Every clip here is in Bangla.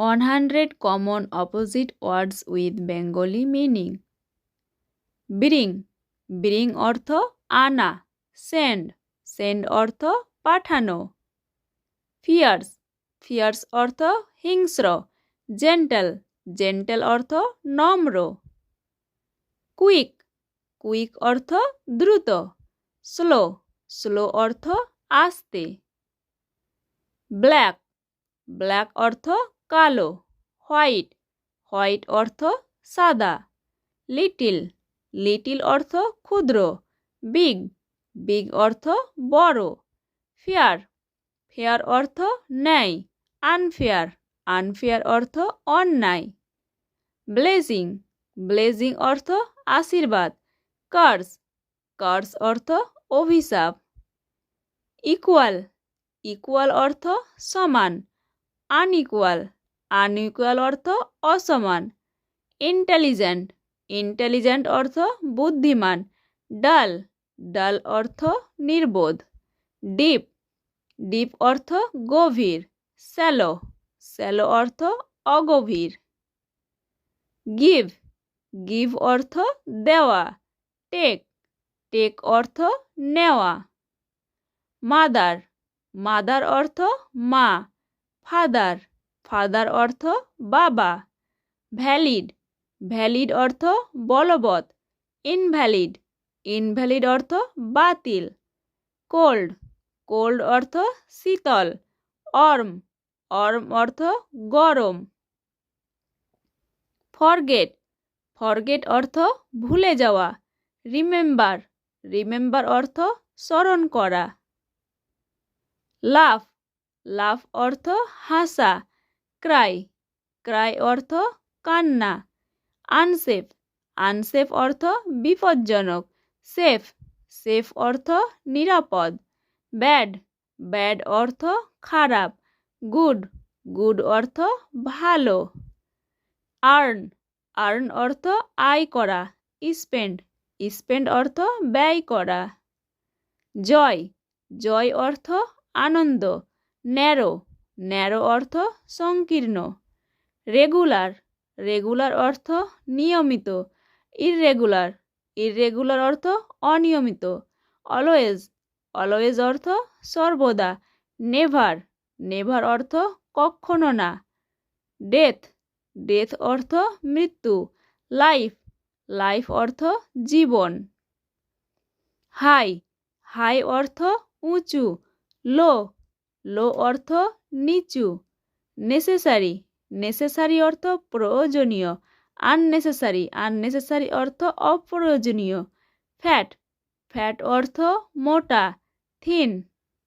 One hundred common opposite words with Bengali meaning bring bring অর্থ আনা সেন্ড সেন্ড অর্থ পাঠানো। ফিয়ার্স ফিয়ার্স অর্থ হিংস্র জেন্টেল জেন্টেল অর্থ নম্র। কুইক কুইক অর্থ দ্রুত। স্লো স্লো অর্থ আস্তে। ব্ল্যাক ব্ল্যাক অর্থ কালো, হোয়াইট হোয়াইট অর্থ সাদা, লিটিল লিটিল অর্থ ক্ষুদ্র, বিগ বিগ অর্থ বড়, ফেয়ার ফেয়ার অর্থ ন্যায় আনফেয়ার আনফেয়ার অর্থ অন্যায়, ব্লেজিং ব্লেজিং অর্থ আশীর্বাদ, কার্স কার্স অর্থ অভিশাপ, ইকুয়াল ইকুয়াল অর্থ সমান, আনইকুয়াল আনইকুয়াল অর্থ অসমান। ইন্টেলিজেন্ট ইন্টেলিজেন্ট অর্থ বুদ্ধিমান। ডাল ডাল অর্থ নির্বোধ। ডিপ ডিপ অর্থ গভীর। স্যালো স্যালো অর্থ অগভীর। গিভ গিভ অর্থ দেওয়া। টেক টেক অর্থ নেওয়া। মাদার মাদার অর্থ মা। ফাদার ফাদার অর্থ বাবা। ভ্যালিড। ভ্যালিড অর্থ বলবৎ। ইনভ্যালিড। ইনভ্যালিড অর্থ বাতিল। কোল্ড। কোল্ড অর্থ শীতল। অর্ম। অর্ম অর্থ গরম। ফরগেট। ফরগেট অর্থ ভুলে যাওয়া। রিমেম্বার। রিমেম্বার অর্থ স্মরণ করা। লাফ। লাফ অর্থ হাসা। ক্রাই ক্রাই অর্থ কান্না। আনসেফ আনসেফ অর্থ বিপজ্জনক। সেফ সেফ অর্থ নিরাপদ। ব্যাড ব্যাড অর্থ খারাপ। গুড গুড অর্থ ভালো। আর্ন আর্ন অর্থ আয় করা। স্পেন্ড স্পেন্ড অর্থ ব্যয় করা। জয় জয় অর্থ আনন্দ। ন্যারো ন্যারো অর্থ সংকীর্ণ। রেগুলার রেগুলার অর্থ নিয়মিত। ইররেগুলার ইররেগুলার অর্থ অনিয়মিত। অলওয়েজ অলওয়েজ অর্থ সর্বদা। নেভার নেভার অর্থ কখনো না। ডেথ ডেথ অর্থ মৃত্যু। লাইফ লাইফ অর্থ জীবন। হাই হাই অর্থ উঁচু। লো লো অর্থ নিচু। নেসেসারি নেসেসারি অর্থ প্রয়োজনীয়। আননেসেসারি আননেসেসারি অর্থ অপ্রয়োজনীয়। ফ্যাট ফ্যাট অর্থ মোটা। থিন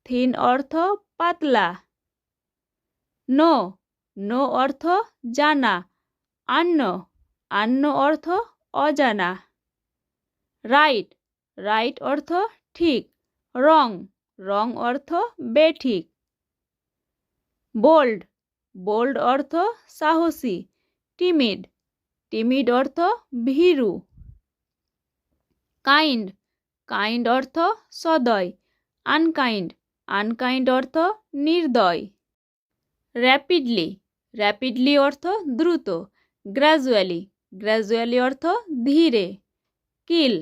থিন অর্থ পাতলা। নো নো অর্থ জানা। আন্ন আন্ন অর্থ অজানা। রাইট রাইট অর্থ ঠিক। রং রং অর্থ বেঠিক। বোল্ড। বোল্ড অর্থ সাহসী, টিমিড। টিমিড অর্থ ভীরু। কাইন্ড। কাইন্ড অর্থ সদয়, আনকাইন্ড। আনকাইন্ড অর্থ নির্দয়। র্যাপিডলি। র্যাপিডলি অর্থ দ্রুত, গ্র্যাজুয়ালি। গ্র্যাজুয়ালি অর্থ ধীরে। কিল।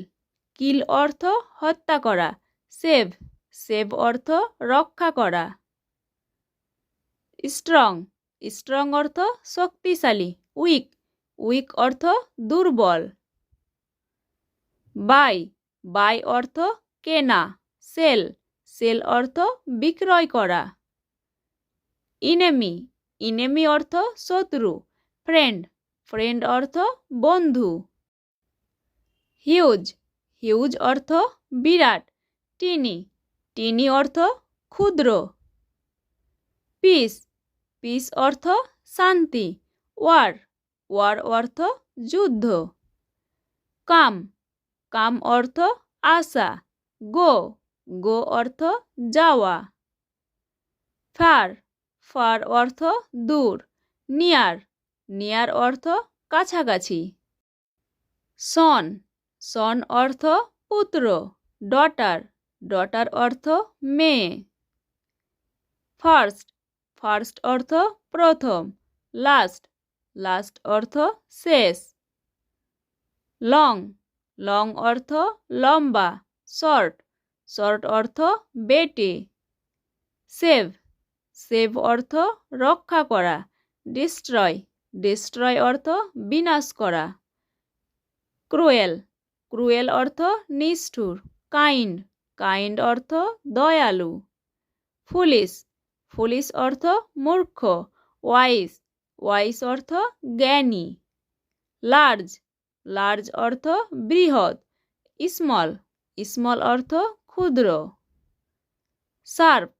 কিল অর্থ হত্যা করা, সেভ। সেভ অর্থ রক্ষা করা। স্ট্রং। স্ট্রং অর্থ শক্তিশালী, উইক। উইক অর্থ দুর্বল। বাই। বাই অর্থ কেনা, সেল। সেল অর্থ বিক্রয় করা। ইনেমি। ইনেমি অর্থ শত্রু, ফ্রেন্ড। ফ্রেন্ড অর্থ বন্ধু। হিউজ। হিউজ অর্থ বিরাট, টিনি। টিনি অর্থ ক্ষুদ্র। পিস। পিস অর্থ শান্তি। ওয়ার ওয়ার অর্থ যুদ্ধ। কাম কাম অর্থ আসা গো গো অর্থ যাওয়া। ফার ফার অর্থ দূর। নিয়ার নিয়ার অর্থ কাছাকাছি। সন সন অর্থ পুত্র। ডটার ডটার অর্থ মেয়ে। ফার্স্ট ফার্স্ট অর্থ প্রথম, লাস্ট লাস্ট অর্থ শেষ। লং লং অর্থ লম্বা, শর্ট শর্ট অর্থ বেটে। সেভ সেভ অর্থ রক্ষা করা, ডিস্ট্রয় ডিস্ট্রয় অর্থ বিনাশ করা। ক্রুয়েল ক্রুয়েল অর্থ নিষ্ঠুর, কাইন্ড কাইন্ড অর্থ দয়ালু। ফুলিশ ফুলিশ অর্থ মূর্খ, ওয়াইস ওয়াইস অর্থ জ্ঞানী, লার্জ লার্জ অর্থ বৃহৎ, স্মল স্মল অর্থ ক্ষুদ্র শার্প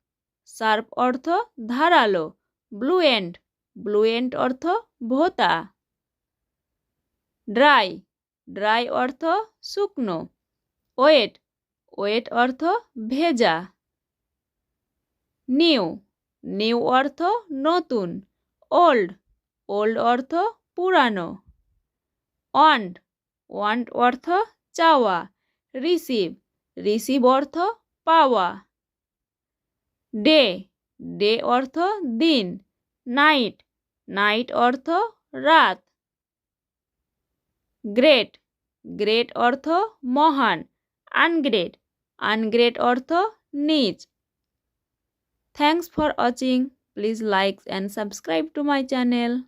শার্প অর্থ ধারালো ব্লুয়েন্ট ব্লুয়েন্ট অর্থ ভোতা, ড্রাই ড্রাই অর্থ শুকনো, ওয়েট ওয়েট অর্থ ভেজা, নিউ নিউ অর্থ নতুন, ওল্ড ওল্ড অর্থ পুরানো ওয়ান্ট ওয়ান্ট অর্থ চাওয়া, রিসিভ রিসিভ অর্থ পাওয়া, ডে ডে অর্থ দিন, নাইট নাইট অর্থ রাত, গ্রেট গ্রেট অর্থ মহান, আনগ্রেট আনগ্রেট অর্থ নিচ Thanks for watching. Please like and subscribe to my channel.